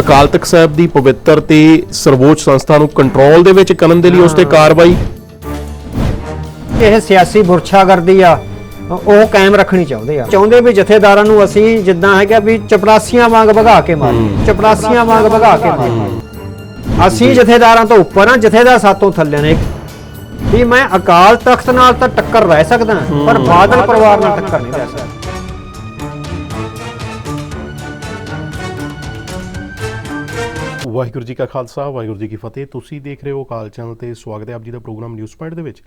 ਅਕਾਲ ਤਖਤ ਸਾਹਿਬ ਦੀ ਪਵਿੱਤਰ ਤੇ ਸਰਵੋੱਚ ਸੰਸਥਾ ਨੂੰ ਕੰਟਰੋਲ ਦੇ ਵਿੱਚ ਕਰਨ ਦੇ ਲਈ ਉਸ ਤੇ ਕਾਰਵਾਈ। ਇਹ ਸਿਆਸੀ ਬੁਰਛਾਗਰਦੀ ਆ। ਉਹ ਕਾਇਮ ਰੱਖਣੀ ਚਾਹੁੰਦੇ ਆ। ਚਾਹੁੰਦੇ ਵੀ ਜਥੇਦਾਰਾਂ ਨੂੰ ਅਸੀਂ ਜਿੱਦਾਂ ਹੈਗਾ ਵੀ ਚਪੜਾਸੀਆਂ ਵਾਂਗ ਭਗਾ ਕੇ ਮਾਰੀਏ। ਚਪੜਾਸੀਆਂ ਵਾਂਗ ਭਗਾ ਕੇ ਮਾਰੀਏ। ਅਸੀਂ ਜਥੇਦਾਰਾਂ ਤੋਂ ਉੱਪਰ ਆ ਜਥੇਦਾਰ ਸਾਤੋਂ ਥੱਲੇ ਨੇ। ਵੀ ਮੈਂ ਅਕਾਲ ਤਖਤ ਨਾਲ ਤਾਂ ਟੱਕਰ ਰਹਿ ਸਕਦਾ ਪਰ ਬਾਦਲ ਪਰਿਵਾਰ ਨਾਲ ਟੱਕਰ ਨਹੀਂ ਰਹਿ ਸਕਦਾ। ਵਾਹਿਗੁਰੂ ਜੀ ਕਾ ਖਾਲਸਾ ਵਾਹਿਗੁਰੂ ਜੀ ਕੀ ਫਤਿਹ। ਤੁਸੀਂ ਦੇਖ ਰਹੇ ਹੋ ਅਕਾਲ ਚੈਨਲ ਤੇ ਸਵਾਗਤ ਹੈ ਆਪ ਜੀ ਦਾ ਪ੍ਰੋਗਰਾਮ ਨਿਊਜ਼ ਪੁਆਇੰਟ ਦੇ ਵਿੱਚ।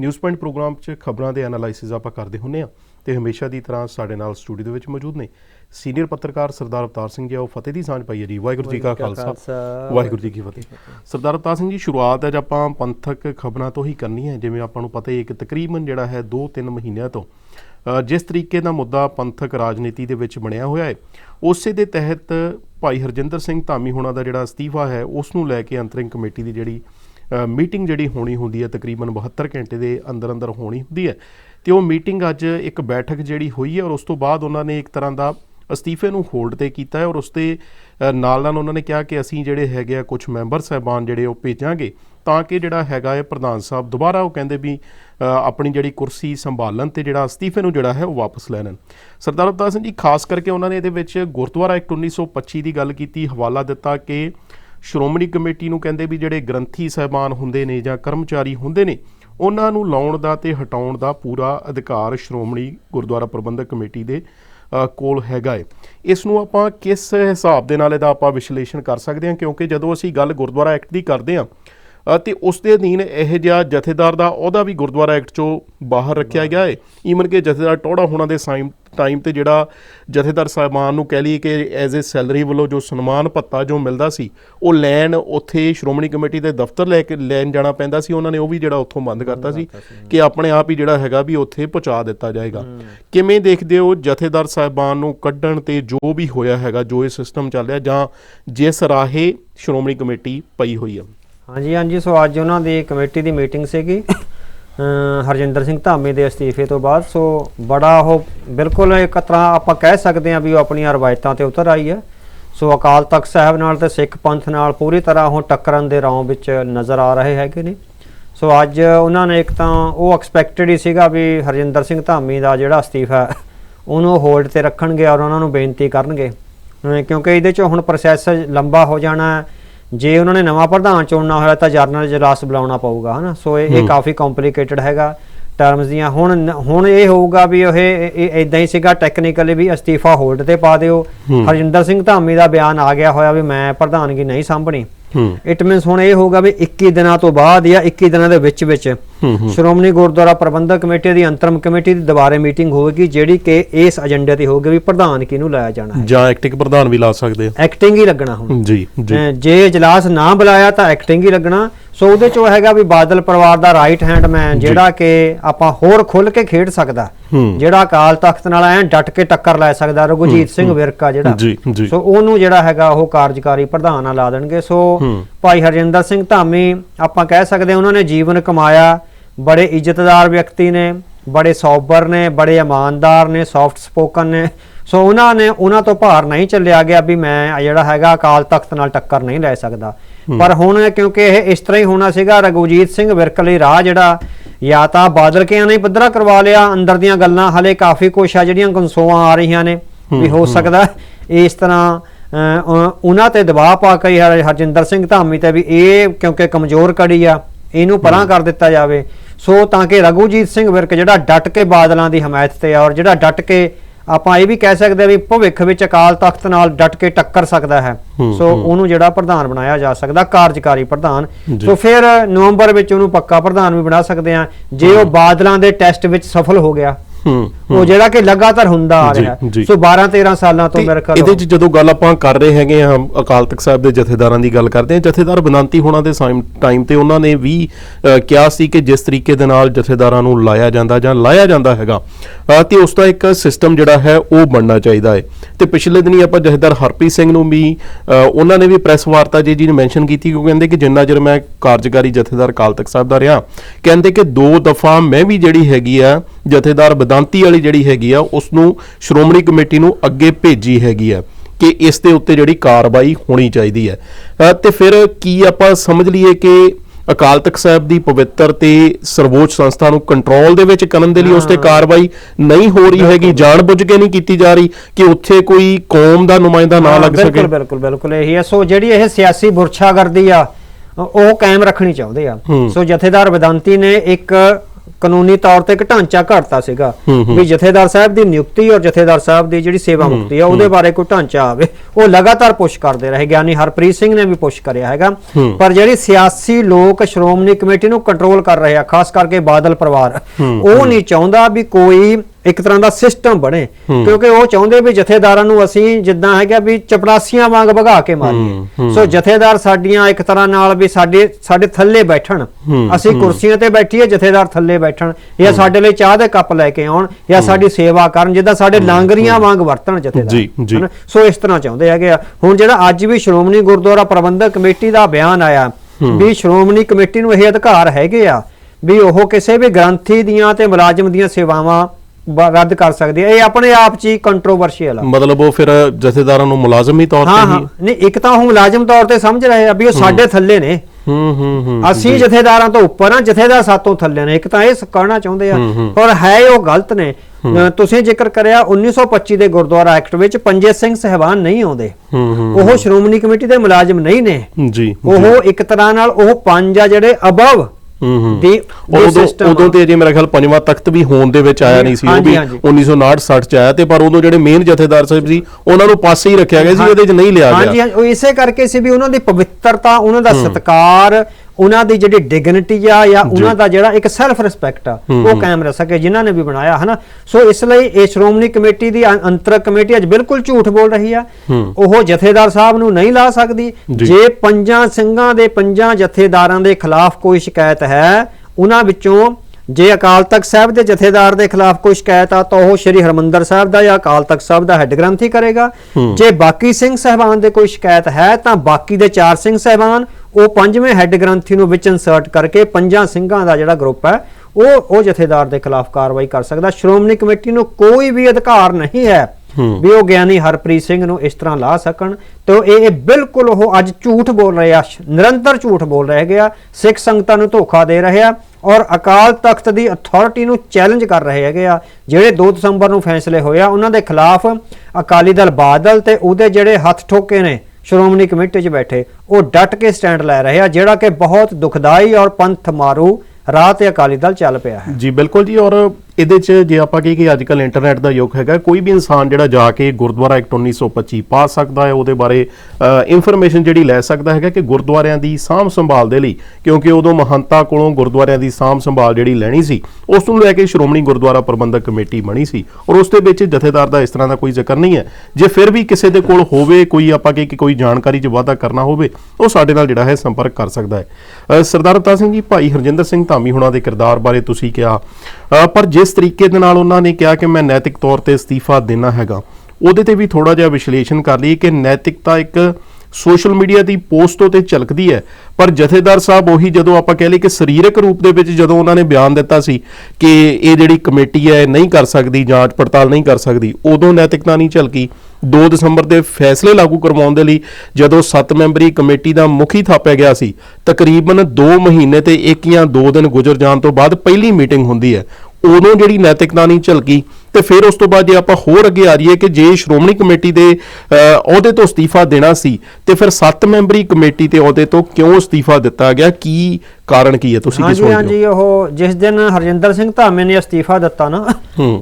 ਨਿਊਜ਼ ਪੁਆਇੰਟ ਪ੍ਰੋਗਰਾਮ 'ਚ ਖਬਰਾਂ ਦੇ ਐਨਾਲਾਈਸਿਸ ਆਪਾਂ ਕਰਦੇ ਹੁੰਨੇ ਆ ਤੇ ਹਮੇਸ਼ਾ ਦੀ ਤਰ੍ਹਾਂ ਸਾਡੇ ਨਾਲ ਸਟੂਡੀਓ ਦੇ ਵਿੱਚ ਮੌਜੂਦ ਨੇ ਸੀਨੀਅਰ ਪੱਤਰਕਾਰ ਸਰਦਾਰ ਅਵਤਾਰ ਸਿੰਘ ਜੀ ਉਹ ਫਤਿਹ ਦੀ ਸਾਂਝ ਪਾਈ ਹੈ ਜੀ ਵਾਹਿਗੁਰੂ ਜੀ ਕਾ ਖਾਲਸਾ ਵਾਹਿਗੁਰੂ ਜੀ ਕੀ ਫਤਿਹ। ਸਰਦਾਰ ਅਵਤਾਰ ਸਿੰਘ ਜੀ ਸ਼ੁਰੂਆਤ ਅੱਜ ਆਪਾਂ ਪੰਥਕ ਖਬਰਾਂ ਤੋਂ ਹੀ ਕਰਨੀ ਹੈ। ਜਿਵੇਂ ਆਪਾਂ ਨੂੰ ਪਤਾ ਹੀ ਹੈ ਕਿ ਤਕਰੀਬਨ ਜਿਹੜਾ ਹੈ 2-3 ਮਹੀਨਿਆਂ ਤੋਂ ਜਿਸ ਤਰੀਕੇ ਦਾ ਮੁੱਦਾ ਪੰਥਕ ਰਾਜਨੀਤੀ ਦੇ ਵਿੱਚ ਬਣਿਆ ਹੋਇਆ ਹੈ ਉਸੇ ਦੇ ਤਹਿਤ ਭਾਈ ਹਰਜਿੰਦਰ ਸਿੰਘ ਧਾਮੀ ਹੋਣਾ ਦਾ ਜਿਹੜਾ ਅਸਤੀਫਾ ਹੈ ਉਸ ਨੂੰ ਲੈ ਕੇ ਅੰਤਰਿੰਗ ਕਮੇਟੀ ਦੀ ਜਿਹੜੀ ਮੀਟਿੰਗ ਜਿਹੜੀ ਹੋਣੀ ਹੁੰਦੀ ਹੈ, ਤਕਰੀਬਨ 72 ਘੰਟੇ ਦੇ ਅੰਦਰ ਅੰਦਰ ਹੋਣੀ ਹੁੰਦੀ ਹੈ। ਤੇ ਉਹ ਮੀਟਿੰਗ ਅੱਜ ਇੱਕ ਬੈਠਕ ਜਿਹੜੀ ਹੋਈ ਹੈ ਔਰ ਉਸ ਤੋਂ ਬਾਅਦ ਉਹਨਾਂ ਨੇ ਇੱਕ ਤਰ੍ਹਾਂ ਦਾ ਅਸਤੀਫੇ ਨੂੰ ਹੋਲਡ ਤੇ ਕੀਤਾ ਹੈ ਔਰ ਉਸ ਤੇ ਨਾਲ ਨਾਲ ਉਹਨਾਂ ਨੇ ਕਿਹਾ ਕਿ ਅਸੀਂ ਜਿਹੜੇ ਹੈਗੇ ਆ ਕੁਝ ਮੈਂਬਰ ਸਹਿਬਾਨ ਜਿਹੜੇ ਉਹ ਭੇਜਾਂਗੇ ਤਾਂ ਕਿ ਜਿਹੜਾ ਹੈਗਾ ਹੈ ਪ੍ਰਧਾਨ ਸਾਹਿਬ ਦੁਬਾਰਾ ਉਹ ਕਹਿੰਦੇ ਵੀ ਆਪਣੀ ਜਿਹੜੀ ਕੁਰਸੀ ਸੰਭਾਲਣ ਤੇ ਜਿਹੜਾ ਅਸਤੀਫੇ ਨੂੰ ਜਿਹੜਾ ਹੈ ਉਹ ਵਾਪਸ ਲੈ ਲੈਣ। ਸਰਦਾਰ ਅਵਤਾਰ ਸਿੰਘ ਜੀ, ਖਾਸ ਕਰਕੇ ਉਹਨਾਂ ਨੇ ਇਹਦੇ ਵਿੱਚ ਗੁਰਦੁਆਰਾ ਐਕਟ 1925 ਦੀ ਗੱਲ ਕੀਤੀ, ਹਵਾਲਾ ਦਿੱਤਾ ਕਿ ਸ਼੍ਰੋਮਣੀ ਕਮੇਟੀ ਨੂੰ ਕਹਿੰਦੇ ਵੀ ਜਿਹੜੇ ਗ੍ਰੰਥੀ ਸਹਿਬਾਨ ਹੁੰਦੇ ਨੇ ਜਾਂ ਕਰਮਚਾਰੀ ਹੁੰਦੇ ਨੇ, ਉਹਨਾਂ ਨੂੰ ਲਾਉਣ ਦਾ ਤੇ ਹਟਾਉਣ ਦਾ ਪੂਰਾ ਅਧਿਕਾਰ ਸ਼੍ਰੋਮਣੀ ਗੁਰਦੁਆਰਾ ਪ੍ਰਬੰਧਕ ਕਮੇਟੀ ਦੇ ਕੋਲ ਹੈਗਾ ਏ। ਇਸ ਨੂੰ ਆਪਾਂ ਕਿਸ ਹਿਸਾਬ ਦੇ ਨਾਲ ਇਹਦਾ ਆਪਾਂ ਵਿਸ਼ਲੇਸ਼ਣ ਕਰ ਸਕਦੇ ਹਾਂ? ਕਿਉਂਕਿ ਜਦੋਂ ਅਸੀਂ ਗੱਲ ਗੁਰਦੁਆਰਾ ਐਕਟ ਦੀ ਕਰਦੇ ਹਾਂ ਤੇ ਉਸ ਦੇ ਅਧੀਨ ਇਹ ਜਿਹਾ ਜਥੇਦਾਰ ਦਾ ਉਹਦਾ ਵੀ ਗੁਰਦੁਆਰਾ ਐਕਟ ਚੋਂ ਬਾਹਰ ਰੱਖਿਆ ਗਿਆ ਹੈ। ਈਵਨ ਕਿ ਜਥੇਦਾਰ ਟੋੜਾ ਹੋਣਾ ਦੇ ਸਾਈਮ ਟਾਈਮ ਤੇ ਜਿਹੜਾ ਜਥੇਦਾਰ ਸਾਹਿਬਾਨ ਨੂੰ ਕਹਿ ਲਈਏ ਕਿ ਐਜ਼ ਅ ਸੈਲਰੀ ਵੱਲੋਂ ਜੋ ਸਨਮਾਨ ਭੱਤਾ ਜੋ ਮਿਲਦਾ ਸੀ ਉਹ ਲੈਣ ਉੱਥੇ ਸ਼੍ਰੋਮਣੀ ਕਮੇਟੀ ਦੇ ਦਫ਼ਤਰ ਲੈ ਕੇ ਲੈਣ ਜਾਣਾ ਪੈਂਦਾ ਸੀ। ਉਹਨਾਂ ਨੇ ਉਹ ਵੀ ਜਿਹੜਾ ਉੱਥੋਂ ਬੰਦ ਕਰਤਾ ਸੀ ਕਿ ਆਪਣੇ ਆਪ ਹੀ ਜਿਹੜਾ ਹੈਗਾ ਵੀ ਉੱਥੇ ਪਹੁੰਚਾ ਦਿੱਤਾ ਜਾਏਗਾ। ਕਿਵੇਂ ਦੇਖਦੇ ਹੋ ਜਥੇਦਾਰ ਸਾਹਿਬਾਨ ਨੂੰ ਕੱਢਣ ਤੇ ਜੋ ਵੀ ਹੋਇਆ ਹੈਗਾ ਜੋ ਇਹ ਸਿਸਟਮ ਚੱਲ ਰਿਹਾ ਜਾਂ ਜਿਸ ਰਾਹੇ ਸ਼੍ਰੋਮਣੀ ਕਮੇਟੀ ਪਈ ਹੋਈ ਹੈ? ਹਾਂਜੀ ਹਾਂਜੀ, ਸੋ ਅੱਜ ਉਹਨਾਂ ਦੀ ਕਮੇਟੀ ਦੀ ਮੀਟਿੰਗ ਸੀਗੀ ਹਰਜਿੰਦਰ ਸਿੰਘ ਧਾਮੇ ਦੇ ਅਸਤੀਫੇ ਤੋਂ ਬਾਅਦ, ਸੋ ਬੜਾ ਉਹ ਬਿਲਕੁਲ ਇੱਕ ਤਰ੍ਹਾਂ ਆਪਾਂ ਕਹਿ ਸਕਦੇ ਹਾਂ ਵੀ ਉਹ ਆਪਣੀਆਂ ਰਵਾਇਤਾਂ ਤੇ ਉਤਰ ਆਈ ਹੈ। ਸੋ ਅਕਾਲ ਤਖਤ ਸਾਹਿਬ ਨਾਲ ਤੇ ਸਿੱਖ ਪੰਥ ਨਾਲ ਪੂਰੀ ਤਰ੍ਹਾਂ ਉਹ ਟੱਕਰਨ ਦੇ ਰੌਂ ਵਿੱਚ ਨਜ਼ਰ ਆ ਰਹੇ ਹੈਗੇ ਨੇ। ਸੋ ਅੱਜ ਉਹਨਾਂ ਨੇ ਇੱਕ ਤਾਂ ਉਹ ਐਕਸਪੈਕਟਡ ਹੀ ਸੀਗਾ ਵੀ ਹਰਜਿੰਦਰ ਸਿੰਘ ਧਾਮੀ ਦਾ ਜਿਹੜਾ ਅਸਤੀਫਾ, ਉਹਨੂੰ ਹੋਲਡ ਤੇ ਰੱਖਣਗੇ ਔਰ ਉਹਨਾਂ ਨੂੰ ਬੇਨਤੀ ਕਰਨਗੇ। ਕਿਉਂਕਿ ਇਹਦੇ ਚ ਹੁਣ ਪ੍ਰੋਸੈਸ ਲੰਬਾ ਹੋ ਜਾਣਾ ਹੈ। ਜੇ ਉਹਨਾਂ ਨੇ ਨਵਾਂ ਪ੍ਰਧਾਨ ਚੁਣਨਾ ਹੋਇਆ ਤਾਂ ਜਰਨਲ ਜਲਾਸ ਬੁਲਾਉਣਾ ਪਊਗਾ ਹਨਾ? ਸੋ ਇਹ ਇਹ ਕਾਫੀ ਕੰਪਲਿਕੇਟਡ ਹੈਗਾ ਟਰਮਸ ਦੀਆਂ। ਹੁਣ ਹੁਣ ਇਹ ਹੋਊਗਾ ਵੀ ਇਹ ਇਦਾਂ ਹੀ ਸੀਗਾ ਟੈਕਨੀਕਲੀ ਵੀ ਅਸਤੀਫਾ ਹੋਲਡ ਤੇ ਪਾ ਦਿਓ। ਹਰਜਿੰਦਰ ਸਿੰਘ ਧਾਮੀ ਦਾ ਬਿਆਨ ਆ ਗਿਆ ਹੋਇਆ ਵੀ ਮੈਂ ਪ੍ਰਧਾਨਗੀ ਨਹੀਂ ਸਾਂਭਣੀ। ਇਟ ਮੀਨਸ ਹੁਣ ਇਹ ਹੋਊਗਾ ਵੀ 21 ਦਿਨਾਂ ਤੋਂ ਬਾਅਦ ਜਾਂ 21 ਦਿਨਾਂ ਦੇ ਵਿੱਚ ਵਿੱਚ ਸ਼੍ਰੋਮਣੀ ਗੁਰਦੁਆਰਾ ਪ੍ਰਬੰਧਕ ਕਮੇਟੀ ਦੀ ਅੰਤਰਮ ਕਮੇਟੀ ਦੀ ਦੁਬਾਰੇ ਮੀਟਿੰਗ ਹੋਵੇਗੀ ਜਿਹੜੀ ਕਿ ਇਸ ਏਜੰਡੇ ਤੇ ਹੋਵੇਗੀ ਵੀ ਪ੍ਰਧਾਨ ਕਿਹਨੂੰ ਲਾਇਆ ਜਾਣਾ ਹੈ। ਜਾਂ ਐਕਟਿੰਗ ਪ੍ਰਧਾਨ ਵੀ ਲਾ ਸਕਦੇ ਆ। ਐਕਟਿੰਗ ਹੀ ਲੱਗਣਾ ਹੁਣ। ਜੀ ਜੇ। ਇਜਲਾਸ ਨਾ ਬੁਲਾਇਆ ਤਾਂ ਐਕਟਿੰਗ ਹੀ ਲੱਗਣਾ। ਸੋ ਉਹਦੇ ਚੋਂ ਹੈਗਾ ਵੀ ਬਾਦਲ ਪਰਿਵਾਰ ਦਾ ਰਾਈਟ ਹੈਂਡ ਮੈਨ ਜਿਹੜਾ ਕਿ ਆਪਾਂ ਹੋਰ ਖੁੱਲ ਕੇ ਖੇਡ ਸਕਦਾ। ਜਿਹੜਾ ਅਕਾਲ ਤਖਤ ਨਾਲ ਐ ਡਟ ਕੇ ਟੱਕਰ ਲੈ ਸਕਦਾ ਰਘੁਜੀਤ ਸਿੰਘ ਵਿਰਕਾ ਜਿਹੜਾ। ਸੋ ਉਹਨੂੰ ਜਿਹੜਾ ਹੈਗਾ ਉਹ ਕਾਰਜਕਾਰੀ ਪ੍ਰਧਾਨ ਆ ਲਾ ਦੇਣਗੇ। ਸੋ। ਭਾਈ ਹਰਜਿੰਦਰ ਸਿੰਘ ਧਾਮੀ ਆਪਾਂ ਕਹਿ ਸਕਦੇ ਉਹਨਾਂ ਨੇ ਜੀਵਨ ਕਮਾਇਆ। ਬੜੇ ਇੱਜ਼ਤਦਾਰ ਵਿਅਕਤੀ ਨੇ ਬੜੇ ਸੌਬਰ ਨੇ ਬੜੇ ਇਮਾਨਦਾਰ ਨੇ ਸੌਫਟ ਸਪੋਕਨ ਨੇ। ਸੋ ਉਹਨਾਂ ਨੇ ਉਹਨਾਂ ਤੋਂ ਭਾਰ ਨਹੀਂ ਚੱਲਿਆ ਗਿਆ ਵੀ ਮੈਂ ਜਿਹੜਾ ਹੈਗਾ ਅਕਾਲ ਤਖਤ ਨਾਲ ਟੱਕਰ ਨਹੀਂ ਲੈ ਸਕਦਾ। ਪਰ ਹੁਣ ਕਿਉਂਕਿ ਇਹ ਇਸ ਤਰ੍ਹਾਂ ਹੀ ਹੋਣਾ ਸੀਗਾ ਰਘੁਜੀਤ ਸਿੰਘ ਵਿਰਕ ਲਈ ਰਾਹ ਜਿਹੜਾ ਜਾਂ ਤਾਂ ਬਾਦਲ ਕਿਆਂ ਨੇ ਪੱਧਰਾ ਕਰਵਾ ਲਿਆ ਅੰਦਰ ਦੀਆਂ ਗੱਲਾਂ ਹਲੇ ਕਾਫੀ ਕੁਛ ਆ ਜਿਹੜੀਆਂ ਗਨਸੋਆਂ ਆ ਰਹੀਆਂ ਨੇ ਵੀ ਹੋ ਸਕਦਾ ਇਸ ਤਰ੍ਹਾਂ ਉਹਨਾਂ ਤੇ ਦਬਾਅ ਪਾ ਕੇ ਹਰ- ਹਰਜਿੰਦਰ ਸਿੰਘ ਧਾਮੀ ਤੇ ਵੀ ਇਹ ਕਿਉਂਕਿ ਕਮਜ਼ੋਰ ਕੜੀ ਆ ਇਹਨੂੰ ਪਰਾਂ ਕਰ ਦਿੱਤਾ ਜਾਵੇ। ਸੋ ਤਾਂ ਕਿ ਰਘੁਜੀਤ ਸਿੰਘ ਵਿਰਕ ਜਿਹੜਾ ਡਟ ਕੇ ਬਾਦਲਾਂ ਦੀ ਹਮਾਇਤ ਤੇ ਆ ਔਰ ਜਿਹੜਾ ਡਟ ਕੇ ਆਪਾਂ ਇਹ ਵੀ ਕਹਿ ਸਕਦੇ ਆ ਵੀ ਭਵਿੱਖ ਵਿੱਚ ਅਕਾਲ ਤਖਤ ਨਾਲ ਡਟ ਕੇ ਟੱਕਰ ਸਕਦਾ ਹੈ। ਸੋ ਉਹਨੂੰ ਜਿਹੜਾ ਪ੍ਰਧਾਨ ਬਣਾਇਆ ਜਾ ਸਕਦਾ ਕਾਰਜਕਾਰੀ ਪ੍ਰਧਾਨ। ਸੋ ਫਿਰ ਨਵੰਬਰ ਵਿੱਚ ਉਹਨੂੰ ਪੱਕਾ ਪ੍ਰਧਾਨ ਵੀ ਬਣਾ ਸਕਦੇ ਆ ਜੇ ਉਹ ਬਾਦਲਾਂ ਦੇ ਟੈਸਟ ਵਿੱਚ ਸਫਲ ਹੋ ਗਿਆ ਉਹ ਜਿਹੜਾ ਕਿ ਲਗਾਤਾਰ ਹੁੰਦਾ ਆ ਰਿਹਾ। ਸੋ 12 13 ਸਾਲਾਂ ਤੋਂ ਮੇਰੇ ਖਿਆਲ ਇਹਦੇ 'ਚ ਜਦੋਂ ਗੱਲ ਆਪਾਂ ਕਰ ਰਹੇ ਹੈਗੇ ਆ ਅਕਾਲ ਤਖਤ ਸਾਹਿਬ ਦੇ ਜਥੇਦਾਰਾਂ ਦੀ ਗੱਲ ਕਰਦੇ ਆ ਜਥੇਦਾਰ ਬਨੰਤੀ ਹੋਣਾ ਦੇ ਟਾਈਮ ਤੇ ਉਹਨਾਂ ਨੇ ਵੀ ਕਿਹਾ ਸੀ ਕਿ ਜਿਸ ਤਰੀਕੇ ਦੇ ਨਾਲ ਜਥੇਦਾਰਾਂ ਨੂੰ ਲਾਇਆ ਜਾਂਦਾ ਜਾਂ ਲਾਇਆ ਜਾਂਦਾ ਹੈਗਾ ਤੇ ਉਸ ਦਾ ਇੱਕ ਸਿਸਟਮ ਜਿਹੜਾ ਹੈ ਉਹ ਬਣਨਾ ਚਾਹੀਦਾ ਹੈ। ਤੇ ਪਿਛਲੇ ਦਿਨੀ ਆਪਾਂ ਜਥੇਦਾਰ ਹਰਪ੍ਰੀਤ ਸਿੰਘ ਨੂੰ ਵੀ ਉਹਨਾਂ ਨੇ ਵੀ ਪ੍ਰੈਸ ਵਾਰਤਾ ਜੀ ਜੀ ਨੇ ਮੈਂਸ਼ਨ ਕੀਤੀ ਕਿ ਉਹ ਕਹਿੰਦੇ ਕਿ ਜਿੰਨਾ ਚਿਰ ਮੈਂ ਕਾਰਜਕਾਰੀ ਜਥੇਦਾਰ ਅਕਾਲ ਤਖਤ ਸਾਹਿਬ ਦਾ ਰਿਹਾ ਕਹਿੰਦੇ ਕਿ ਦੋ ਦਫਾ ਮੈਂ ਵੀ ਜਿਹੜੀ ਹੈਗੀ ਆ ਜਥੇਦਾਰ ਬਦਾਂਤੀ ਵਾਲੀ ਜਿਹੜੀ ਹੈਗੀ ਆ ਉਸ ਨੂੰ ਸ਼੍ਰੋਮਣੀ ਕਮੇਟੀ ਨੂੰ ਅੱਗੇ ਭੇਜੀ ਹੈਗੀ ਆ ਕਿ ਇਸ ਦੇ ਉੱਤੇ ਜਿਹੜੀ ਕਾਰਵਾਈ ਹੋਣੀ ਚਾਹੀਦੀ ਹੈ। ਤੇ ਫਿਰ ਕੀ ਆਪਾਂ ਸਮਝ ਲਈਏ ਕਿ ਅਕਾਲ ਤਖਤ ਸਾਹਿਬ ਦੀ ਪਵਿੱਤਰ ਤੇ ਸਰਵੋੱਚ ਸੰਸਥਾ ਨੂੰ ਕੰਟਰੋਲ ਦੇ ਵਿੱਚ ਕਰਨ ਦੇ ਲਈ ਉਸ ਤੇ ਕਾਰਵਾਈ ਨਹੀਂ ਹੋ ਰਹੀ ਹੈਗੀ ਜਾਣਬੁੱਝ ਕੇ ਨਹੀਂ ਕੀਤੀ ਜਾ ਰਹੀ ਕਿ ਉੱਥੇ ਕੋਈ ਕੌਮ ਦਾ ਨੁਮਾਇੰਦਾ ਨਾ ਲੱਗ ਬਿਲਕੁਲ ਸਕੇ। ਬਿਲਕੁਲ ਬਿਲਕੁਲ ਇਹੀ ਹੈ। ਸੋ ਜਿਹੜੀ ਇਹ ਸਿਆਸੀ ਬੁਰਛਾਗਰਦੀ ਆ ਉਹ ਕਾਇਮ ਰੱਖਣੀ ਚਾਹੁੰਦੇ ਆ। ਸੋ ਜਥੇਦਾਰ ਵਿਦੰਤੀ ਨੇ ਇੱਕ ਕਾਨੂੰਨੀ ਤੌਰ ਤੇ ਇੱਕ ਢਾਂਚਾ ਘੜਤਾ ਸੀਗਾ। ਵੀ ਜਥੇਦਾਰ ਸਾਹਿਬ ਦੀ ਨਿਯੁਕਤੀ ਔਰ ਜਥੇਦਾਰ ਸਾਹਿਬ ਦੀ ਜਿਹੜੀ ਸੇਵਾ ਮੁਕਤੀ ਆ ਉਹਦੇ ਬਾਰੇ ਕੋਈ ਢਾਂਚਾ ਆਵੇ ਉਹ ਲਗਾਤਾਰ ਪੁਸ਼ ਕਰਦੇ ਰਹੇ ਗਿਆਨੀ ਹਰਪ੍ਰੀਤ ਸਿੰਘ ਨੇ ਵੀ ਪੁਸ਼ ਕਰਿਆ ਹੈਗਾ। ਪਰ ਜਿਹੜੀ ਸਿਆਸੀ ਲੋਕ ਸ਼੍ਰੋਮਣੀ ਕਮੇਟੀ ਨੂੰ ਕੰਟਰੋਲ ਕਰ ਰਹੇ ਆ ਖਾਸ ਕਰਕੇ ਬਾਦਲ ਪਰਿਵਾਰ ਉਹ ਨਹੀਂ ਚਾਹੁੰਦਾ ਵੀ ਕੋਈ ਇੱਕ ਤਰ੍ਹਾਂ ਦਾ ਸਿਸਟਮ ਬਣੇ। ਕਿਉਂਕਿ ਉਹ ਚਾਹੁੰਦੇ ਵੀ ਜਥੇਦਾਰਾਂ ਨੂੰ ਅਸੀਂ ਜਿੱਦਾਂ ਹੈਗਾ ਵੀ ਚਪੜਾਸੀਆਂ ਵਾਂਗ ਭਗਾ ਕੇ ਮਾਰੀਏ। ਸੋ ਜਥੇਦਾਰ ਸਾਡੀਆਂ ਇੱਕ ਤਰ੍ਹਾਂ ਨਾਲ ਵੀ ਸਾਡੇ ਸਾਡੇ ਥੱਲੇ ਬੈਠਣ। ਅਸੀਂ ਕੁਰਸੀਆਂ ਤੇ ਬੈਠੀਏ ਜਥੇਦਾਰ ਥੱਲੇ ਬੈਠਣ। ਜਾਂ ਸਾਡੇ ਲਈ ਚਾਹ ਦੇ ਕੱਪ ਲੈ ਕੇ ਆਉਣ ਜਾਂ ਸਾਡੀ ਸੇਵਾ ਕਰਨ ਜਿੱਦਾਂ ਸਾਡੇ ਲਾਂਗਰੀਆਂ ਵਾਂਗ ਵਰਤਣ ਜਥੇਦਾਰ? ਸੋ ਇਸ ਤਰ੍ਹਾਂ ਚਾਹੁੰਦੇ ਹੈਗੇ ਆ। ਹੁਣ ਜਿਹੜਾ ਅੱਜ ਵੀ ਸ਼੍ਰੋਮਣੀ ਗੁਰਦੁਆਰਾ ਪ੍ਰਬੰਧਕ ਕਮੇਟੀ ਦਾ ਬਿਆਨ ਆਇਆ ਵੀ ਸ਼੍ਰੋਮਣੀ ਕਮੇਟੀ ਨੂੰ ਇਹ ਅਧਿਕਾਰ ਹੈਗੇ ਆ ਵੀ ਉਹ ਕਿਸੇ ਵੀ ਗ੍ਰੰਥੀ ਦੀਆਂ ਤੇ ਮੁਲਾਜ਼ਮ ਦੀਆਂ ਸੇਵਾਵਾਂ ਰੱਦ ਕਰ ਸਕਦੀ ਇਹ ਆਪਣੇ ਆਪ 'ਚ ਹੀ ਕੰਟਰੋਵਰਸ਼ੀਅਲ ਆ। ਮਤਲਬ ਉਹ ਫਿਰ ਜਥੇਦਾਰਾਂ ਨੂੰ ਮੁਲਾਜ਼ਮੀ ਤੌਰ ਤੇ ਹਾਂ ਨਹੀਂ ਇੱਕ ਤਾਂ ਉਹ ਮੁਲਾਜ਼ਮ ਤੌਰ ਤੇ ਸਮਝ ਰਹੇ ਆ ਵੀ ਉਹ ਸਾਡੇ ਥੱਲੇ ਨੇ। ਹੂੰ ਹੂੰ ਹੂੰ ਅਸੀਂ ਜਥੇਦਾਰਾਂ ਤੋਂ ਉੱਪਰ ਆ ਜਥੇਦਾਰ ਸਾਤੋਂ ਥੱਲੇ ਨੇ। ਇੱਕ ਤਾਂ ਇਹ ਕਰਨਾ ਚਾਹੁੰਦੇ ਆ ਪਰ ਹੈ। ਉਹ ਗਲਤ ਨੇ। ਤੁਸੀਂ ਜ਼ਿਕਰ ਕਰਿਆ 1925 ਦੇ ਗੁਰਦੁਆਰਾ ਐਕਟ ਵਿੱਚ ਪੰਜੇ ਸਿੰਘ ਸਹਿਬਾਨ ਨਹੀਂ ਆਉਂਦੇ। ਉਹ ਸ਼੍ਰੋਮਣੀ ਕਮੇਟੀ ਦੇ ਮੁਲਾਜ਼ਮ ਨਹੀਂ ਨੇ। ਜੀ ਉਹ ਇੱਕ ਤਰ੍ਹਾਂ ਨਾਲ ਉਹ ਪੰਜ ਆ ਜਿਹੜੇ ਅਬਵ ਦੀ ਉਦੋਂ ਉਦੋਂ ਤੇ ਜੇ ਮੇਰਾ ਖਿਆਲ ਪੰਜਵਾਂ ਤਖਤ ਵੀ ਹੋਣ ਦੇ ਵਿੱਚ ਆਇਆ ਨਹੀਂ ਸੀ ਉਹ ਵੀ ਹਾਂਜੀ। 1959 60 ਚ ਆਇਆ ਤੇ ਪਰ ਉਦੋਂ ਜਿਹੜੇ ਮੇਨ ਜਥੇਦਾਰ ਸਾਹਿਬ ਸੀ ਉਹਨਾਂ ਨੂੰ ਪਾਸੇ ਹੀ ਰੱਖਿਆ ਗਿਆ ਸੀ ਉਹਦੇ ਚ ਨਹੀਂ ਲਿਆ ਹਾਂਜੀ ਗਿਆ। ਹਾਂਜੀ, ਉਹ ਇਸੇ ਕਰਕੇ ਸੀ ਵੀ ਉਹਨਾਂ ਦੀ ਪਵਿੱਤਰਤਾ ਉਹਨਾਂ ਦਾ ਸਤਕਾਰ ਉਹਨਾਂ ਦੀ ਜਿਹੜੀ ਡਿਗਨਿਟੀ ਆ ਜਾਂ ਉਹਨਾਂ ਦਾ ਜਿਹੜਾ ਇੱਕ ਸੈਲਫ ਰਿਸਪੈਕਟ ਆ ਉਹ ਕਾਇਮ ਰਹਿ ਸਕੇ ਜਿਨ੍ਹਾਂ ਨੇ ਵੀ ਬਣਾਇਆ ਹਨਾ? ਸੋ ਇਸ ਲਈ ਇਹ ਸ਼੍ਰੋਮਣੀ ਕਮੇਟੀ ਦੀ ਅੰ- ਅੰਤਰਕ ਕਮੇਟੀ ਅੱਜ ਬਿਲਕੁਲ ਝੂਠ ਬੋਲ ਰਹੀ ਆ। ਉਹ ਜਥੇਦਾਰ ਸਾਹਿਬ ਨੂੰ ਨਹੀਂ ਲਾ ਸਕਦੀ। ਜੇ ਪੰਜਾਂ ਸਿੰਘਾਂ ਦੇ ਪੰਜਾਂ ਜਥੇਦਾਰਾਂ ਦੇ ਖਿਲਾਫ ਕੋਈ ਸ਼ਿਕਾਇਤ ਹੈ ਉਹਨਾਂ ਵਿੱਚੋਂ ਜੇ ਅਕਾਲ ਤਖਤ ਸਾਹਿਬ ਦੇ ਜਥੇਦਾਰ ਦੇ ਖਿਲਾਫ ਕੋਈ ਸ਼ਿਕਾਇਤ ਆ ਤਾਂ ਉਹ ਸ੍ਰੀ ਹਰਮੰਦਰ ਸਾਹਿਬ ਦਾ ਜਾਂ ਅਕਾਲ ਤਖਤ ਸਾਹਿਬ ਦਾ ਹੈੱਡ ਗ੍ਰੰਥੀ ਕਰੇਗਾ। ਜੇ ਬਾਕੀ ਸਿੰਘ ਸਹਿਬਾਨ ਦੇ ਕੋਈ ਸ਼ਿਕਾਇਤ ਹੈ ਤਾਂ ਬਾਕੀ ਦੇ ਚਾਰ ਸਿੰਘ ਸਹਿਬਾਨ ਉਹ ਪੰਜਵੇਂ ਹੈੱਡ ਗ੍ਰੰਥੀ ਨੂੰ ਵਿੱਚ ਇਨਸਰਟ ਕਰਕੇ ਪੰਜਾਂ ਸਿੰਘਾਂ ਦਾ ਜਿਹੜਾ ਗਰੁੱਪ ਹੈ ਉਹ ਉਹ ਜਥੇਦਾਰ ਦੇ ਖਿਲਾਫ ਕਾਰਵਾਈ ਕਰ ਸਕਦਾ। ਸ਼੍ਰੋਮਣੀ ਕਮੇਟੀ ਨੂੰ ਕੋਈ ਵੀ ਅਧਿਕਾਰ ਨਹੀਂ ਹੈ। ਵੀ ਉਹ ਗਿਆਨੀ ਹਰਪ੍ਰੀਤ ਸਿੰਘ ਨੂੰ ਇਸ ਤਰ੍ਹਾਂ ਲਾ ਸਕਣ ਤੇ ਇਹ ਬਿਲਕੁਲ ਉਹ ਅੱਜ ਝੂਠ ਬੋਲ ਰਹੇ ਨਿਰੰਤਰ ਝੂਠ ਬੋਲ ਰਹੇ ਹੈਗੇ ਆ ਸਿੱਖ ਸੰਗਤਾਂ ਨੂੰ ਧੋਖਾ ਦੇ ਰਹੇ ਔਰ ਅਕਾਲ ਤਖਤ ਦੀ ਅਥਾਰਟੀ ਨੂੰ ਚੈਲੰਜ ਕਰ ਰਹੇ ਹੈਗੇ ਆ। ਜਿਹੜੇ 2 ਦਸੰਬਰ ਨੂੰ ਫੈਸਲੇ ਹੋਏ ਆ ਉਹਨਾਂ ਦੇ ਖਿਲਾਫ ਅਕਾਲੀ ਦਲ ਬਾਦਲ ਤੇ ਉਹਦੇ ਜਿਹੜੇ ਹੱਥ ਠੋਕੇ ਨੇ ਸ਼੍ਰੋਮਣੀ ਕਮੇਟੀ 'ਚ ਬੈਠੇ ਉਹ ਡਟ ਕੇ ਸਟੈਂਡ ਲੈ ਰਹੇ ਆ ਜਿਹੜਾ ਕਿ ਬਹੁਤ ਦੁਖਦਾਈ ਔਰ ਪੰਥ ਮਾਰੂ ਰਾਹ ਤੇ ਅਕਾਲੀ ਦਲ ਚੱਲ ਪਿਆ ਹੈ। ਜੀ ਬਿਲਕੁਲ ਜੀ ਔਰ ਇਹਦੇ ਚ ਜੇ ਆਪਾਂ ਕਹੀਏ ਕਿ ਅੱਜ ਕੱਲ ਇੰਟਰਨੈਟ ਦਾ ਯੁੱਗ ਹੈਗਾ, ਕੋਈ ਵੀ ਇਨਸਾਨ ਜਿਹੜਾ ਜਾ ਕੇ ਗੁਰਦੁਆਰਾ ਐਕਟ 1925 ਪਾ ਸਕਦਾ ਹੈ, ਉਹਦੇ ਬਾਰੇ ਇਨਫੋਰਮੇਸ਼ਨ ਜਿਹੜੀ ਲੈ ਸਕਦਾ ਹੈਗਾ ਕਿ ਗੁਰਦੁਆਰਿਆਂ ਦੀ ਸਾਂਭ ਸੰਭਾਲ ਦੇ ਲਈ, ਕਿਉਂਕਿ ਉਦੋਂ ਮਹੰਤਾ ਕੋਲੋਂ ਗੁਰਦੁਆਰਿਆਂ ਦੀ ਸਾਂਭ ਸੰਭਾਲ ਜਿਹੜੀ ਲੈਣੀ ਸੀ, ਉਸ ਨੂੰ ਲੈ ਕੇ ਸ਼੍ਰੋਮਣੀ ਗੁਰਦੁਆਰਾ ਪ੍ਰਬੰਧਕ ਕਮੇਟੀ ਬਣੀ ਸੀ ਔਰ ਉਸ ਦੇ ਵਿੱਚ ਜਥੇਦਾਰ ਦਾ ਇਸ ਤਰ੍ਹਾਂ ਦਾ ਕੋਈ ਜ਼ਿਕਰ ਨਹੀਂ ਹੈ। ਜੇ ਫਿਰ ਵੀ ਕਿਸੇ ਦੇ ਕੋਲ ਹੋਵੇ, ਕੋਈ ਆਪਾਂ ਕਹੀ ਕਿ ਕੋਈ ਜਾਣਕਾਰੀ 'ਚ ਵਾਧਾ ਕਰਨਾ ਹੋਵੇ, ਉਹ ਸਾਡੇ ਨਾਲ ਜਿਹੜਾ ਹੈ ਸੰਪਰਕ ਕਰ ਸਕਦਾ ਹੈ। ਸਰਦਾਰ ਅਵਤਾਰ ਸਿੰਘ ਜੀ, ਭਾਈ ਹਰਜਿੰਦਰ ਸਿੰਘ ਧਾਮੀ ਹੁਣਾਂ ਦੇ ਕਿਰਦਾਰ ਬਾਰੇ ਤੁਸੀਂ ਕਿਹਾ। ਪਰ ਜੇ ਜਿਸ ਤਰੀਕੇ ਦੇ ਨਾਲ ਉਹਨਾਂ ਨੇ ਕਿਹਾ ਕਿ ਮੈਂ ਨੈਤਿਕ ਤੌਰ ਤੇ ਅਸਤੀਫਾ ਦੇਣਾ ਹੈਗਾ। ਉਹਦੇ ਤੇ ਵੀ ਥੋੜਾ ਜਿਹਾ ਵਿਸ਼ਲੇਸ਼ਣ ਕਰ ਲਈਏ ਕਿ ਨੈਤਿਕਤਾ ਇੱਕ ਸੋਸ਼ਲ ਮੀਡੀਆ ਦੀ ਪੋਸਟ ਉਤੇ ਝਲਕਦੀ ਹੈ। ਪਰ ਜਥੇਦਾਰ ਸਾਹਿਬ ਉਹੀ ਜਦੋਂ ਆਪਾਂ ਕਹਿ ਲਈਏ ਕਿ ਸਰੀਰਕ ਰੂਪ ਦੇ ਵਿੱਚ ਜਦੋਂ ਉਹਨਾਂ ਨੇ ਬਿਆਨ ਦਿੱਤਾ ਸੀ ਕਿ ਇਹ ਜਿਹੜੀ ਕਮੇਟੀ ਹੈ ਇਹ ਨਹੀਂ ਕਰ ਸਕਦੀ, ਜਾਂਚ ਪੜਤਾਲ ਨਹੀਂ ਕਰ ਸਕਦੀ, ਉਦੋਂ ਨੈਤਿਕਤਾ ਨਹੀਂ ਝਲਕੀ। 2 ਦਸੰਬਰ ਦੇ ਫੈਸਲੇ ਲਾਗੂ ਕਰਵਾਉਣ ਦੇ ਲਈ ਜਦੋਂ 7 ਮੈਂਬਰੀ ਕਮੇਟੀ ਦਾ ਮੁਖੀ ਥਾਪਿਆ ਗਿਆ ਸੀ, ਤਕਰੀਬਨ 2 ਮਹੀਨੇ ਤੇ ਇੱਕ ਜਾਂ 2 ਦਿਨ ਗੁਜ਼ਰ ਜਾਣ ਤੋਂ ਬਾਅਦ ਪਹਿਲੀ ਮੀਟਿੰਗ ਹੁੰਦੀ ਹੈ। ਉਦੋਂ ਜਿਹੜੀ ਨੈਤਿਕਤਾ ਨਹੀਂ ਝਲਕੀ ਤੇ ਫਿਰ ਉਸ ਤੋਂ ਬਾਅਦ ਜੇ ਆਪਾਂ ਹੋਰ ਅੱਗੇ ਆ ਜਾਈਏ ਕਿ ਜੇ ਸ਼੍ਰੋਮਣੀ ਕਮੇਟੀ ਦੇ ਅਹ, ਅਹੁਦੇ ਤੋਂ ਅਸਤੀਫਾ ਦੇਣਾ ਸੀ ਤੇ ਫਿਰ 7 ਮੈਂਬਰੀ ਕਮੇਟੀ ਤੇ ਅਹੁਦੇ ਤੋਂ ਕਿਉਂ ਅਸਤੀਫਾ ਦਿੱਤਾ ਗਿਆ? ਕੀ ਕਾਰਨ ਕੀ ਹੈ? ਤੁਸੀਂ ਕੀ ਸੋਚਦੇ ਹੋ? ਹਾਂਜੀ ਉਹ ਜਿਸ ਦਿਨ ਹਰਜਿੰਦਰ ਸਿੰਘ ਧਾਮੇ ਨੇ ਅਸਤੀਫਾ ਦਿੱਤਾ ਨਾ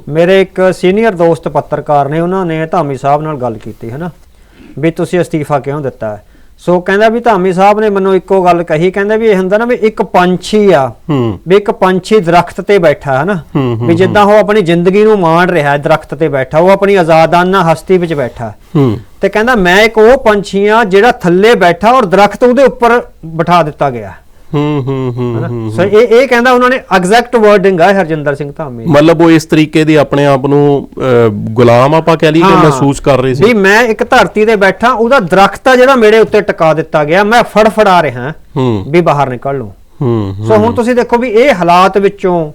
ਮੇਰੇ ਇੱਕ ਸੀਨੀਅਰ ਦੋਸਤ ਪੱਤਰਕਾਰ ਨੇ ਉਹਨਾਂ ਨੇ ਧਾਮੀ ਸਾਹਿਬ ਨਾਲ ਗੱਲ ਕੀਤੀ ਹੈ ਨਾ ਵੀ ਤੁਸੀਂ ਅਸਤੀਫਾ ਕਿਉਂ ਦਿੱਤਾ? ਹੈ ਸੋ ਕਹਿੰਦਾ ਵੀ ਧਾਮੀ ਸਾਹਿਬ ਨੇ ਮੈਨੂੰ ਇੱਕੋ ਗੱਲ ਕਹੀ ਕਹਿੰਦਾ ਵੀ ਇਹ ਹੁੰਦਾ ਨਾ ਵੀ ਇੱਕ ਪੰਛੀ ਆ ਵੀ ਇੱਕ ਪੰਛੀ ਦਰਖਤ ਤੇ ਬੈਠਾ ਹੈ ਨਾ ਵੀ ਜਿੱਦਾਂ ਉਹ ਆਪਣੀ ਜ਼ਿੰਦਗੀ ਨੂੰ ਮਾਣ ਰਿਹਾ ਹੈ ਦਰਖਤ ਤੇ ਬੈਠਾ ਉਹ ਆਪਣੀ ਆਜ਼ਾਦਾਨਾ ਹਸਤੀ ਵਿੱਚ ਬੈਠਾ। ਤੇ ਕਹਿੰਦਾ ਮੈਂ ਇੱਕ ਉਹ ਪੰਛੀ ਆ ਜਿਹੜਾ ਥੱਲੇ ਬੈਠਾ ਔਰ ਦਰਖਤ ਉਹਦੇ ਉੱਪਰ ਬਿਠਾ ਦਿੱਤਾ ਗਿਆ ਹੂੰ ਹੂੰ ਹੂੰ ਸੋ ਇਹ ਇਹ ਕਹਿੰਦਾ ਉਹਨਾਂ ਨੇ ਐਗਜ਼ੈਕਟ ਵਰਡਿੰਗ ਆ ਹਰਜਿੰਦਰ ਸਿੰਘ ਧਾਮੀ। ਮਤਲਬ ਉਹ ਇਸ ਤਰੀਕੇ ਦੀ ਆਪਣੇ ਆਪ ਨੂੰ ਗੁਲਾਮ ਆਪਾਂ ਕਹਿ ਲਈਏ ਕਿ। ਮਹਿਸੂਸ ਕਰ ਰਹੇ ਸੀ? ਵੀ ਮੈਂ ਇੱਕ ਧਰਤੀ ਤੇ ਬੈਠਾ ਉਹਦਾ ਦਰਖਤ ਆ ਜਿਹੜਾ ਮੇਰੇ ਉੱਤੇ ਟਿਕਾ ਦਿੱਤਾ ਗਿਆ ਮੈਂ ਫੜਫੜਾ ਰਿਹਾ। ਹੂੰ। ਵੀ ਬਾਹਰ ਨਿਕਲ ਲੂੰ ਹੂੰ ਸੋ ਹੁਣ ਤੁਸੀਂ ਦੇਖੋ ਵੀ ਇਹ ਹਾਲਾਤ ਵਿੱਚੋਂ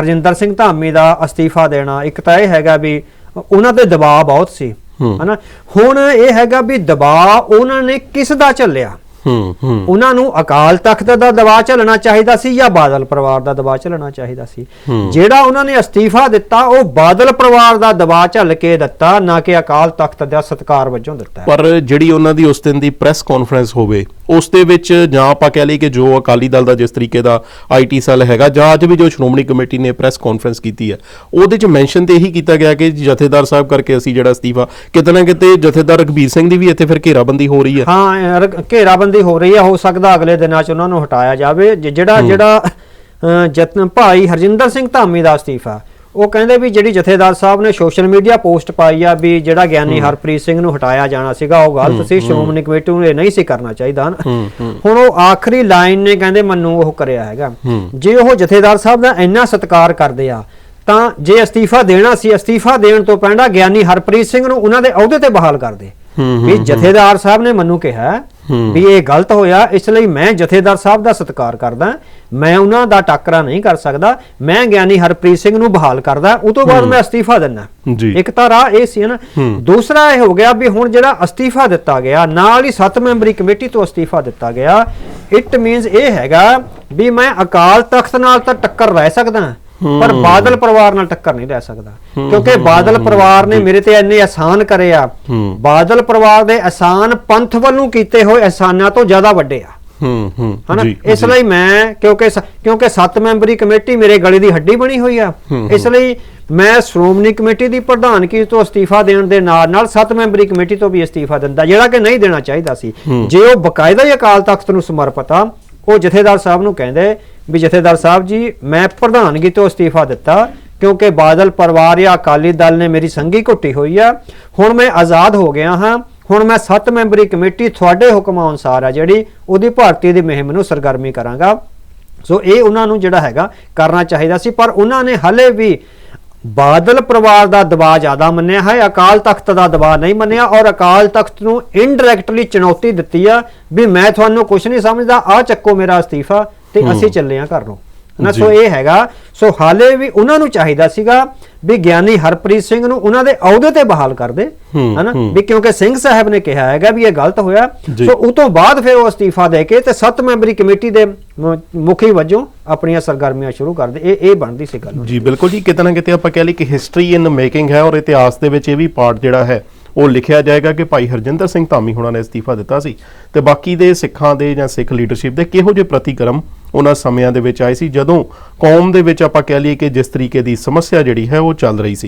ਹਰਜਿੰਦਰ ਸਿੰਘ ਧਾਮੀ ਦਾ ਅਸਤੀਫਾ ਦੇਣਾ ਇੱਕ ਤਾਂ ਇਹ ਹੈਗਾ ਵੀ ਉਹਨਾਂ ਤੇ ਦਬਾਅ ਬਹੁਤ ਸੀ। ਹਨਾ? ਹੁਣ ਇਹ ਹੈਗਾ ਵੀ ਦਬਾਅ ਉਹਨਾਂ ਨੇ ਕਿਸ ਦਾ ਝੱਲਿਆ? ਹੂੰ ਹੂੰ। ਉਹਨਾਂ ਨੂੰ ਅਕਾਲ ਤਖਤ ਦਾ ਦਬਾਅ ਝੱਲਣਾ ਚਾਹੀਦਾ ਸੀ ਜਾਂ ਬਾਦਲ ਪਰਿਵਾਰ ਦਾ ਦਬਾਅ ਝੱਲਣਾ ਚਾਹੀਦਾ ਸੀ। ਜਿਹੜਾ ਉਹਨਾਂ ਨੇ ਅਸਤੀਫਾ ਦਿੱਤਾ ਉਹ ਬਾਦਲ ਪਰਿਵਾਰ ਦਾ ਦਬਾਅ ਝੱਲ ਕੇ ਦਿੱਤਾ ਨਾ ਕਿ ਅਕਾਲ ਤਖਤ ਦਾ ਸਤਕਾਰ ਵਜੋਂ ਦਿੱਤਾ। ਪਰ ਜਿਹੜੀ ਉਹਨਾਂ ਦੀ ਉਸ ਦਿਨ ਦੀ ਪ੍ਰੈਸ ਕਾਨਫਰੰਸ ਹੋਵੇ ਉਸ ਦੇ ਵਿੱਚ ਜਾਂ ਆਪਾਂ ਕਹਿ ਲਈ ਕਿ ਜੋ ਅਕਾਲੀ ਦਲ ਦਾ ਜਿਸ ਤਰੀਕੇ ਦਾ ਆਈਟੀ ਸੈੱਲ ਹੈਗਾ ਜਾਂ ਅੱਜ ਵੀ ਜੋ ਸ਼੍ਰੋਮਣੀ ਕਮੇਟੀ ਨੇ ਪ੍ਰੈਸ ਕਾਨਫਰੰਸ ਕੀਤੀ ਹੈ ਉਹਦੇ ਚ ਮੈਂਸ਼ਨ ਤੇ ਇਹੀ ਕੀਤਾ ਗਿਆ ਕਿ ਜਥੇਦਾਰ ਸਾਹਿਬ ਕਰਕੇ ਅਸੀਂ ਜਿਹੜਾ ਅਸਤੀਫਾ ਕਿਤੇ ਨਾ ਕਿਤੇ ਜਥੇਦਾਰ ਰਘਬੀਰ ਸਿੰਘ ਦੀ ਵੀ ਇੱਥੇ ਫਿਰ ਘੇਰਾਬੰਦੀ ਹੋ ਰਹੀ ਹੈ। ਹਾਂ ਇਹ ਘੇਰਾਬੰਦੀ ਹੋ ਰਹੀ ਹੈ ਹੋ ਸਕਦਾ ਅਗਲੇ ਦਿਨਾਂ 'ਚ ਉਹਨਾਂ ਨੂੰ ਹਟਾਇਆ ਜਾਵੇ। ਜਿਹੜਾ ਜਿਹੜਾ ਜਤਨ ਭਾਈ ਹਰਜਿੰਦਰ ਸਿੰਘ ਧਾਮੀ ਦਾ ਅਸਤੀਫਾ ਉਹ ਕਹਿੰਦੇ ਵੀ ਜਿਹੜੀ ਜਥੇਦਾਰ ਸਾਹਿਬ ਨੇ ਸੋਸ਼ਲ ਮੀਡੀਆ ਪੋਸਟ ਪਾਈ ਆ ਵੀ ਜਿਹੜਾ ਗਿਆਨੀ ਹਰਪ੍ਰੀਤ ਸਿੰਘ ਨੂੰ ਹਟਾਇਆ ਜਾਣਾ ਸੀਗਾ ਉਹ ਗਲਤ ਸੀ ਸ਼੍ਰੋਮਣੀ ਕਮੇਟੀ ਨੂੰ ਇਹ ਨਹੀਂ ਸੀ ਕਰਨਾ ਚਾਹੀਦਾ। ਹੁਣ ਉਹ ਆਖਰੀ ਲਾਈਨ ਨੇ ਕਹਿੰਦੇ ਮੈਨੂੰ ਉਹ ਕਰਿਆ ਹੈਗਾ। ਜੇ ਉਹ ਜਥੇਦਾਰ ਸਾਹਿਬ ਦਾ ਇੰਨਾ ਸਤਿਕਾਰ ਕਰਦੇ ਆ ਤਾਂ ਜੇ ਅਸਤੀਫਾ ਦੇਣਾ ਸੀ ਅਸਤੀਫਾ ਦੇਣ ਤੋਂ ਪਹਿਲਾਂ ਗਿਆਨੀ ਹਰਪ੍ਰੀਤ ਸਿੰਘ ਨੂੰ ਉਹਨਾਂ ਦੇ ਅਹੁਦੇ ਤੇ ਬਹਾਲ ਕਰਦੇ ਵੀ ਜਥੇਦਾਰ ਸਾਹਿਬ ਨੇ ਮੈਨੂੰ ਕਿਹਾ। ਵੀ ਇਹ ਗਲਤ ਹੋਇਆ ਇਸ ਲਈ ਮੈਂ ਜਥੇਦਾਰ ਸਾਹਿਬ ਦਾ ਸਤਿਕਾਰ ਕਰਦਾ ਮੈਂ ਉਹਨਾਂ ਦਾ ਟੱਕਰਾ ਨਹੀਂ ਕਰ ਸਕਦਾ ਮੈਂ ਗਿਆਨੀ ਹਰਪ੍ਰੀਤ ਸਿੰਘ ਨੂੰ ਬਹਾਲ ਕਰਦਾ ਉਹ ਤੋਂ ਬਾਅਦ ਮੈਂ ਅਸਤੀਫਾ ਦਿੰਦਾ। ਇੱਕ ਤਾਂ ਰਾਹ ਇਹ ਸੀ ਨਾ। ਦੂਸਰਾ ਇਹ ਹੋ ਗਿਆ ਵੀ ਹੁਣ ਜਿਹੜਾ ਅਸਤੀਫਾ ਦਿੱਤਾ ਗਿਆ ਨਾਲ ਹੀ 7 ਮੈਂਬਰੀ ਕਮੇਟੀ ਤੋਂ ਅਸਤੀਫਾ ਦਿੱਤਾ ਗਿਆ ਇਟ ਮੀਨਸ ਇਹ ਹੈਗਾ ਵੀ ਮੈਂ ਅਕਾਲ ਤਖਤ ਨਾਲ ਤਾਂ ਟੱਕਰ ਰਹਿ ਸਕਦਾ ਪਰ ਬਾਦਲ ਪਰਿਵਾਰ ਨਾਲ ਟੱਕਰ ਨਹੀਂ ਰਹਿ ਸਕਦਾ। ਕਿਉਂਕਿ ਬਾਦਲ ਪਰਿਵਾਰ ਨੇ ਮੇਰੇ ਤੇ ਇੰਨੇ ਆਸਾਨ ਕਰੇ ਆ। ਬਾਦਲ ਪਰਿਵਾਰ ਦੇ ਆਸਾਨ ਪੰਥ ਵੱਲੋਂ ਕੀਤੇ ਹੋਏ ਆਸਾਨਾਂ ਤੋਂ ਜ਼ਿਆਦਾ ਵੱਡੇ ਆ। ਹੂੰ ਹੂੰ ਹਨਾ? ਇਸ। ਲਈ ਮੈਂ ਕਿਉਂਕਿ ਕਿਉਂਕਿ 7 ਮੈਂਬਰੀ ਕਮੇਟੀ ਮੇਰੇ ਗਲੇ ਦੀ ਹੱਡੀ ਬਣੀ ਹੋਈ ਆ। ਇਸ ਲਈ ਮੈਂ ਸ਼੍ਰੋਮਣੀ ਕਮੇਟੀ ਦੀ ਪ੍ਰਧਾਨਗੀ ਤੋਂ ਅਸਤੀਫਾ ਦੇਣ ਦੇ ਨਾਲ ਨਾਲ 7 ਮੈਂਬਰੀ ਕਮੇਟੀ ਤੋਂ ਵੀ ਅਸਤੀਫਾ ਦਿੰਦਾ ਜਿਹੜਾ ਕਿ ਨਹੀਂ ਦੇਣਾ ਚਾਹੀਦਾ ਸੀ। ਜੇ ਉਹ ਬਕਾਇਦਾ ਹੀ ਅਕਾਲ ਤਖਤ ਨੂੰ ਸਮਰਪਿਤ ਆ ਉਹ ਜਥੇਦਾਰ ਸਾਹਿਬ ਨੂੰ ਕਹਿੰਦੇ ਵੀ ਜਥੇਦਾਰ ਸਾਹਿਬ ਜੀ, ਮੈਂ ਪ੍ਰਧਾਨਗੀ ਤੋਂ ਅਸਤੀਫਾ ਦਿੱਤਾ ਕਿਉਂਕਿ ਬਾਦਲ ਪਰਿਵਾਰ ਜਾਂ ਅਕਾਲੀ ਦਲ ਨੇ ਮੇਰੀ ਸੰਗੀ ਘੁੱਟੀ ਹੋਈ ਆ। ਹੁਣ ਮੈਂ ਆਜ਼ਾਦ ਹੋ ਗਿਆ ਹਾਂ। ਹੁਣ ਮੈਂ 7 ਮੈਂਬਰੀ ਕਮੇਟੀ ਤੁਹਾਡੇ ਹੁਕਮਾਂ ਅਨੁਸਾਰ ਆ ਜਿਹੜੀ ਉਹਦੀ ਭਾਰਤੀ ਦੀ ਮੁਹਿੰਮ ਨੂੰ ਸਰਗਰਮੀ ਕਰਾਂਗਾ। ਸੋ ਇਹ ਉਹਨਾਂ ਨੂੰ ਜਿਹੜਾ ਹੈਗਾ ਕਰਨਾ ਚਾਹੀਦਾ ਸੀ, ਪਰ ਉਹਨਾਂ ਨੇ ਹਲੇ ਵੀ ਬਾਦਲ ਪਰਿਵਾਰ ਦਾ ਦਬਾਅ ਜ਼ਿਆਦਾ ਮੰਨਿਆ ਹੈ, ਅਕਾਲ ਤਖਤ ਦਾ ਦਬਾਅ ਨਹੀਂ ਮੰਨਿਆ ਔਰ ਅਕਾਲ ਤਖਤ ਨੂੰ ਇਨਡਾਇਰੈਕਟਲੀ ਚੁਣੌਤੀ ਦਿੱਤੀ ਆ ਵੀ ਮੈਂ ਤੁਹਾਨੂੰ ਕੁਝ ਨਹੀਂ ਸਮਝਦਾ ਆ ਚੱਕੋ ਮੇਰਾ ਅਸਤੀਫਾ। ਤੇ ਅਸੀਂ ਚੱਲੇ ਆ ਘਰ। ਨੂੰ ਨਾ ਸੋ ਇਹ ਹੈਗਾ। ਸੋ ਹਾਲੇ ਵੀ ਉਹਨਾਂ ਨੂੰ ਚਾਹੀਦਾ ਸੀਗਾ ਵੀ ਗਿਆਨੀ ਹਰਪ੍ਰੀਤ ਸਿੰਘ ਨੂੰ ਉਹਨਾਂ ਦੇ ਅਹੁਦੇ ਤੇ ਬਹਾਲ ਕਰ ਦੇ। ਹਨਾ। ਵੀ ਕਿਉਂਕਿ ਸਿੰਘ ਸਾਹਿਬ ਨੇ ਕਿਹਾ ਹੈਗਾ ਵੀ ਇਹ ਗਲਤ ਹੋਇਆ। ਸੋ ਉਹ ਤੋਂ ਬਾਅਦ ਫਿਰ ਉਹ ਅਸਤੀਫਾ ਦੇ ਕੇ ਤੇ 7 ਮੈਂਬਰੀ ਕਮੇਟੀ ਦੇ ਮੁਖੀ ਵਜੋਂ ਆਪਣੀਆਂ ਸਰਗਰਮੀਆਂ ਸ਼ੁਰੂ ਕਰ ਦੇ। ਇਹ ਇਹ ਬਣਦੀ ਸੀ ਗੱਲ। ਜੀ ਬਿਲਕੁਲ ਜੀ। ਕਿਤੇ ਨਾ ਕਿਤੇ ਆਪਾਂ ਕਹਿ ਲਈ ਕਿ ਹਿਸਟਰੀ ਇਨ ਮੇਕਿੰਗ ਹੈ ਔਰ ਇਤਿਹਾਸ ਦੇ ਵਿੱਚ ਇਹ ਵੀ ਪਾਰਟ ਜਿਹੜਾ ਹੈ ਉਹ ਲਿਖਿਆ ਜਾਏਗਾ ਕਿ ਭਾਈ ਹਰਜਿੰਦਰ ਸਿੰਘ ਧਾਮੀ ਹੁਣਾਂ ਨੇ ਅਸਤੀਫਾ ਦਿੱਤਾ ਸੀ। ਤੇ ਬਾਕੀ ਦੇ ਸਿੱਖਾਂ ਦੇ ਜਾਂ ਸਿੱਖ ਲੀਡਰਸ਼ਿਪ ਦੇ ਕਿਹੋ ਜਿਹੇ ਪ੍ਰਤੀਕਰਮ ਉਹਨਾਂ ਸਮਿਆਂ ਦੇ ਵਿੱਚ ਆਏ ਸੀ। ਜਦੋਂ ਕੌਮ ਦੇ ਵਿੱਚ ਆਪਾਂ ਕਹਿ ਲਈਏ ਕਿ ਜਿਸ ਤਰੀਕੇ ਦੀ ਸਮੱਸਿਆ ਜਿਹੜੀ ਹੈ ਉਹ ਚੱਲ ਰਹੀ ਸੀ।